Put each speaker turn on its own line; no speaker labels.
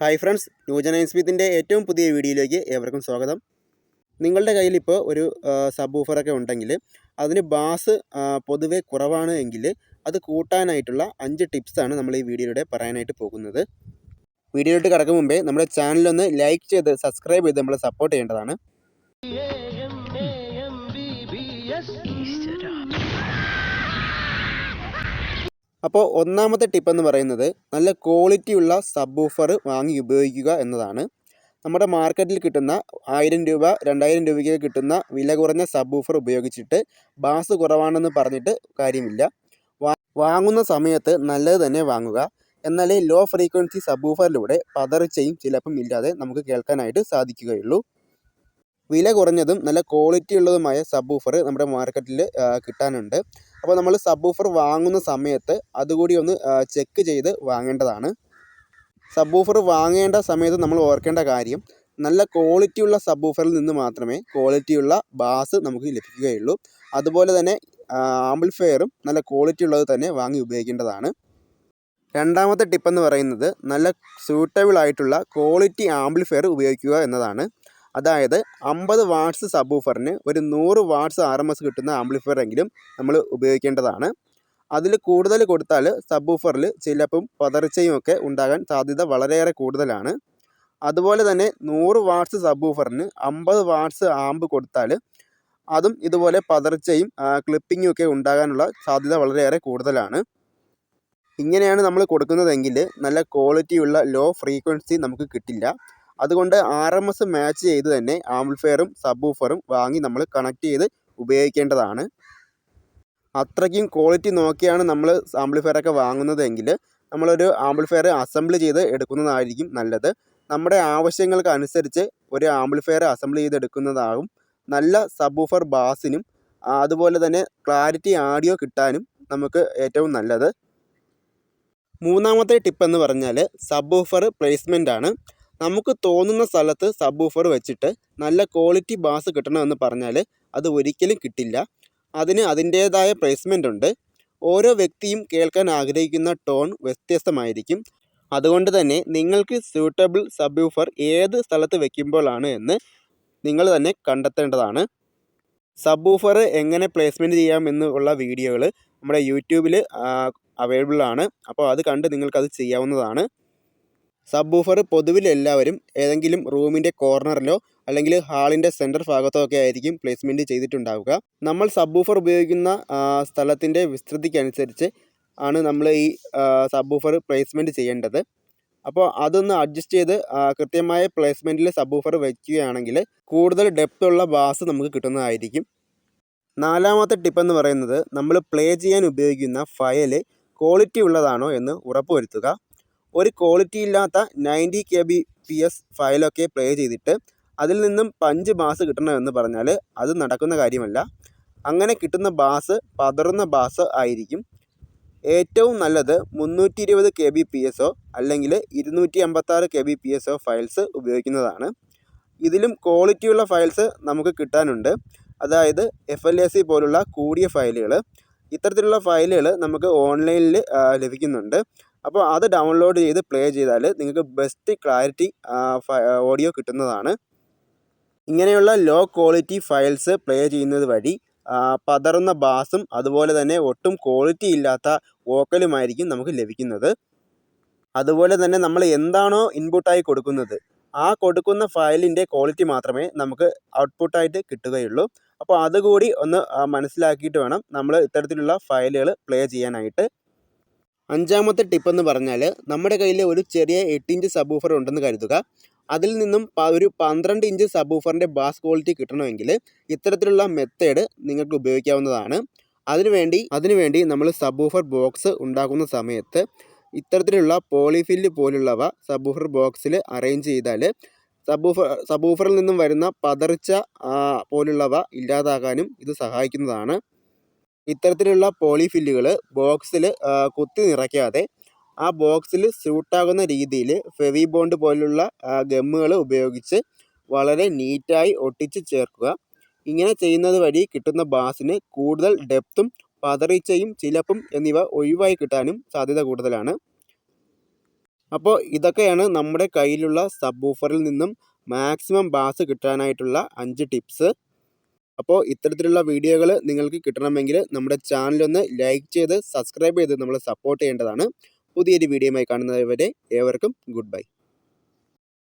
Hi friends new gen സ്മിത്തിന്റെ ഏറ്റവും പുതിയ വീഡിയോയിലേക്ക് ഏവർക്കും സ്വാഗതം. നിങ്ങളുടെ കയ്യിൽ ഇപ്പോൾ ഒരു സബ് ഊഫറൊക്കെ ഉണ്ടെങ്കിൽ അതിന് ബാസ് പൊതുവേ കുറവാണ് എങ്കിൽ അത് കൂട്ടാനായിട്ടുള്ള അഞ്ച് ടിപ്സാണ് നമ്മൾ ഈ വീഡിയോയിലൂടെ പറയാനായിട്ട് പോകുന്നത്. വീഡിയോയിലോട്ട് കിടക്കും മുമ്പേ നമ്മുടെ ചാനലൊന്ന് ലൈക്ക് ചെയ്ത് സബ്സ്ക്രൈബ് ചെയ്ത് നമ്മളെ സപ്പോർട്ട് ചെയ്യേണ്ടതാണ്. അപ്പോൾ ഒന്നാമത്തെ ടിപ്പ് എന്ന് പറയുന്നത് നല്ല ക്വാളിറ്റിയുള്ള സബ് ഊഫർ വാങ്ങി ഉപയോഗിക്കുക എന്നതാണ്. നമ്മുടെ മാർക്കറ്റിൽ കിട്ടുന്ന ആയിരം രൂപ രണ്ടായിരം രൂപയ്ക്ക് കിട്ടുന്ന വില കുറഞ്ഞ സബ് ഊഫർ ഉപയോഗിച്ചിട്ട് ബാസ് കുറവാണെന്ന് പറഞ്ഞിട്ട് കാര്യമില്ല. വാങ്ങുന്ന സമയത്ത് നല്ലത് തന്നെ വാങ്ങുക. എന്നാലേ ലോ ഫ്രീക്വൻസി സബ് ഊഫറിലൂടെ പതറിച്ചയും ചിലപ്പം ഇല്ലാതെ നമുക്ക് കേൾക്കാനായിട്ട് സാധിക്കുകയുള്ളൂ. വില കുറഞ്ഞതും നല്ല ക്വാളിറ്റി ഉള്ളതുമായ സബ് ഊഫർ നമ്മുടെ മാർക്കറ്റിൽ കിട്ടാനുണ്ട്. അപ്പോൾ നമ്മൾ സബ് ഊഫർ വാങ്ങുന്ന സമയത്ത് അതുകൂടി ഒന്ന് ചെക്ക് ചെയ്ത് വാങ്ങേണ്ടതാണ്. സബ് ഊഫർ വാങ്ങേണ്ട സമയത്ത് നമ്മൾ ഓർക്കേണ്ട കാര്യം നല്ല ക്വാളിറ്റിയുള്ള സബ് ഊഫറിൽ നിന്ന് മാത്രമേ ക്വാളിറ്റിയുള്ള ബാസ് നമുക്ക് ലഭിക്കുകയുള്ളൂ. അതുപോലെ തന്നെ ആംബിൾഫെയറും നല്ല ക്വാളിറ്റി ഉള്ളത് തന്നെ വാങ്ങി ഉപയോഗിക്കേണ്ടതാണ്. രണ്ടാമത്തെ ടിപ്പെന്ന് പറയുന്നത് നല്ല സൂട്ടബിൾ ആയിട്ടുള്ള ക്വാളിറ്റി ആംബിൾഫെയർ ഉപയോഗിക്കുക എന്നതാണ്. അതായത് അമ്പത് വാട്ട്സ് സബ് ഊഫറിന് ഒരു നൂറ് വാട്ട്സ് ആർ എം എസ് കിട്ടുന്ന ആംപ്ലിഫയർ എങ്കിലും നമ്മൾ ഉപയോഗിക്കേണ്ടതാണ്. അതിൽ കൂടുതൽ കൊടുത്താൽ സബ് ഊഫറിൽ ചിലപ്പം പതർച്ചയും ഒക്കെ ഉണ്ടാകാൻ സാധ്യത വളരെയേറെ കൂടുതലാണ്. അതുപോലെ തന്നെ നൂറ് വാട്ട്സ് സബ് ഊഫറിന് അമ്പത് വാട്ട്സ് ആമ്പ് കൊടുത്താൽ അതും ഇതുപോലെ പതർച്ചയും ക്ലിപ്പിങ്ങും ഒക്കെ ഉണ്ടാകാനുള്ള സാധ്യത വളരെയേറെ കൂടുതലാണ്. ഇങ്ങനെയാണ് നമ്മൾ കൊടുക്കുന്നതെങ്കിൽ നല്ല ക്വാളിറ്റിയുള്ള ലോ ഫ്രീക്വൻസി നമുക്ക് കിട്ടില്ല. അതുകൊണ്ട് ആർ എം എസ് മാച്ച് ചെയ്ത് തന്നെ ആംപ്ലിഫയറും സബ് ഊഫറും വാങ്ങി നമ്മൾ കണക്ട് ചെയ്ത് ഉപയോഗിക്കേണ്ടതാണ്. അത്രയ്ക്കും ക്വാളിറ്റി നോക്കിയാണ് നമ്മൾ ആംപ്ലിഫയറൊക്കെ വാങ്ങുന്നതെങ്കിൽ നമ്മളൊരു ആംപ്ലിഫയർ അസംബിൾ ചെയ്ത് എടുക്കുന്നതായിരിക്കും നല്ലത്. നമ്മുടെ ആവശ്യങ്ങൾക്ക് അനുസരിച്ച് ഒരു ആംപ്ലിഫയർ അസംബിൾ ചെയ്തെടുക്കുന്നതാകും. നല്ല സബ് ഊഫർ ബാസിനും അതുപോലെ തന്നെ ക്ലാരിറ്റി ആഡിയോ കിട്ടാനും നമുക്ക് ഏറ്റവും നല്ലത്. മൂന്നാമത്തെ ടിപ്പ് എന്ന് പറഞ്ഞാൽ സബ് ഊഫർ പ്ലേസ്മെന്റ് ആണ്. നമുക്ക് തോന്നുന്ന സ്ഥലത്ത് സബ് ഊഫർ വെച്ചിട്ട് നല്ല ക്വാളിറ്റി ബാസ് കിട്ടണമെന്ന് പറഞ്ഞാൽ അത് ഒരിക്കലും കിട്ടില്ല. അതിന് അതിന്റേതായ പ്ലേസ്മെന്റ് ഉണ്ട്. ഓരോ വ്യക്തിയും കേൾക്കാൻ ആഗ്രഹിക്കുന്ന ടോൺ വ്യത്യസ്തമായിരിക്കും. അതുകൊണ്ട് തന്നെ നിങ്ങൾക്ക് സ്യൂട്ടബിൾ സബ് ഊഫർ ഏത് സ്ഥലത്ത് വയ്ക്കുമ്പോഴാണ് എന്ന് നിങ്ങൾ തന്നെ കണ്ടെത്തേണ്ടതാണ്. സബ് ഊഫർ എങ്ങനെ പ്ലേസ്മെന്റ് ചെയ്യാം എന്നുള്ള വീഡിയോകൾ നമ്മുടെ യൂട്യൂബിൽ അവൈലബിൾ ആണ്. അപ്പോൾ അത് കണ്ട് നിങ്ങൾക്കത് ചെയ്യാവുന്നതാണ്. സബ് ഊഫർ പൊതുവിൽ എല്ലാവരും ഏതെങ്കിലും റൂമിന്റെ കോർണറിലോ അല്ലെങ്കിൽ ഹാളിന്റെ സെന്റർ ഭാഗത്തോ ഒക്കെ ആയിരിക്കും പ്ലേസ്മെന്റ് ചെയ്തിട്ടുണ്ടാവുക. നമ്മൾ സബ് ഊഫർ ഉപയോഗിക്കുന്ന സ്ഥലത്തിന്റെ വിസ്തൃതിക്കനുസരിച്ച് ആണ് നമ്മൾ ഈ സബ് ഊഫർ പ്ലേസ്മെന്റ് ചെയ്യേണ്ടത്. അപ്പോൾ അതൊന്ന് അഡ്ജസ്റ്റ് ചെയ്ത് കൃത്യമായ പ്ലേസ്മെന്റിൽ സബ് ഊഫർ വയ്ക്കുകയാണെങ്കിൽ കൂടുതൽ ഡെപ്ത് ഉള്ള ബാസ് നമുക്ക് കിട്ടുന്നതായിരിക്കും. നാലാമത്തെ ടിപ്പ് എന്ന് പറയുന്നത് നമ്മൾ പ്ലേ ചെയ്യാൻ ഉപയോഗിക്കുന്ന ഫയൽ ക്വാളിറ്റി ഉള്ളതാണോ എന്ന് ഉറപ്പുവരുത്തുക. ഒരു ക്വാളിറ്റി ഇല്ലാത്ത ninety K B P S ഫയലൊക്കെ play ചെയ്തിട്ട് അതിൽ നിന്നും പഞ്ച് ബാസ് കിട്ടണമെന്ന് പറഞ്ഞാൽ അത് നടക്കുന്ന കാര്യമല്ല. അങ്ങനെ കിട്ടുന്ന ബാസ് പതറുന്ന ബാസ് ആയിരിക്കും. ഏറ്റവും നല്ലത് മുന്നൂറ്റി ഇരുപത് കെ ബി പി എസോ അല്ലെങ്കിൽ ഇരുന്നൂറ്റി അമ്പത്താറ് കെ ബി പി എസോ ഫയൽസ് ഉപയോഗിക്കുന്നതാണ്. ഇതിലും ക്വാളിറ്റിയുള്ള ഫയൽസ് നമുക്ക് കിട്ടാനുണ്ട്. അതായത് എഫ് എൽ എ സി പോലുള്ള കൂടിയ ഫയലുകൾ ഇത്തരത്തിലുള്ള ഫയലുകൾ നമുക്ക് ഓൺലൈനിൽ ലഭിക്കുന്നുണ്ട്. അപ്പോൾ അത് ഡൗൺലോഡ് ചെയ്ത് പ്ലേ ചെയ്താൽ നിങ്ങൾക്ക് ബെസ്റ്റ് ക്ലാരിറ്റി ഓഡിയോ കിട്ടുന്നതാണ്. ഇങ്ങനെയുള്ള ലോ ക്വാളിറ്റി ഫയൽസ് പ്ലേ ചെയ്യുന്നത് വഴി പതറുന്ന ബാസും അതുപോലെ തന്നെ ഒട്ടും ക്വാളിറ്റി ഇല്ലാത്ത വോക്കലുമായിരിക്കും നമുക്ക് ലഭിക്കുന്നത്. അതുപോലെ തന്നെ നമ്മൾ എന്താണോ ഇൻപുട്ടായി കൊടുക്കുന്നത് ആ കൊടുക്കുന്ന ഫയലിന്റെ ക്വാളിറ്റി മാത്രമേ നമുക്ക് ഔട്ട്പുട്ടായിട്ട് കിട്ടുകയുള്ളൂ. അപ്പോൾ അതുകൂടി ഒന്ന് മനസ്സിലാക്കിയിട്ട് വേണം നമ്മൾ ഇത്തരത്തിലുള്ള ഫയലുകൾ പ്ലേ ചെയ്യാനായിട്ട്. അഞ്ചാമത്തെ ടിപ്പ് എന്ന് പറഞ്ഞാൽ നമ്മുടെ കയ്യിൽ ഒരു ചെറിയ എട്ട് ഇഞ്ച് സബൂഫർ ഉണ്ടെന്ന് കരുതുക. അതിൽ നിന്നും ഒരു പന്ത്രണ്ട് ഇഞ്ച് സബ് ഊഫറിന്റെ ബാസ് ക്വാളിറ്റി കിട്ടണമെങ്കിൽ ഇത്തരത്തിലുള്ള മെത്തേഡ് നിങ്ങൾക്ക് ഉപയോഗിക്കാവുന്നതാണ്. അതിനുവേണ്ടി അതിനുവേണ്ടി നമ്മൾ സബൂഫർ ബോക്സ് ഉണ്ടാക്കുന്ന സമയത്ത് ഇത്തരത്തിലുള്ള പോളിഫില്ല് പോലുള്ളവ സബൂഫർ ബോക്സിൽ അറേഞ്ച് ചെയ്താൽ സബ് സബൂഫറിൽ നിന്നും വരുന്ന പതർച്ച പോലുള്ളവ ഇല്ലാതാകാനും ഇത് സഹായിക്കുന്നതാണ്. ഇത്തരത്തിലുള്ള പോളിഫില്ലുകൾ ബോക്സിൽ കുത്തി നിറയ്ക്കാതെ ആ ബോക്സിൽ സ്യൂട്ടാകുന്ന രീതിയിൽ ഫെവി ബോണ്ട് പോലുള്ള ഗമ്മുകൾ ഉപയോഗിച്ച് വളരെ നീറ്റായി ഒട്ടിച്ച് ചേർക്കുക. ഇങ്ങനെ ചെയ്യുന്നത് വഴി കിട്ടുന്ന ബാസിന് കൂടുതൽ ഡെപ്തും പതറിച്ചയും ചിലപ്പും എന്നിവ ഒഴിവായി കിട്ടാനും സാധ്യത കൂടുതലാണ്. അപ്പോൾ ഇതൊക്കെയാണ് നമ്മുടെ കയ്യിലുള്ള സബ് നിന്നും മാക്സിമം ബാസ് കിട്ടാനായിട്ടുള്ള അഞ്ച് ടിപ്സ്. അപ്പോൾ ഇത്തരത്തിലുള്ള വീഡിയോകൾ നിങ്ങൾക്ക് കിട്ടണമെങ്കിൽ നമ്മുടെ ചാനലൊന്ന് ലൈക്ക് ചെയ്ത് സബ്സ്ക്രൈബ് ചെയ്ത് നമ്മളെ സപ്പോർട്ട് ചെയ്യേണ്ടതാണ്. പുതിയൊരു വീഡിയോയുമായി കാണുന്നതുവരെ ഏവർക്കും ഗുഡ് ബൈ.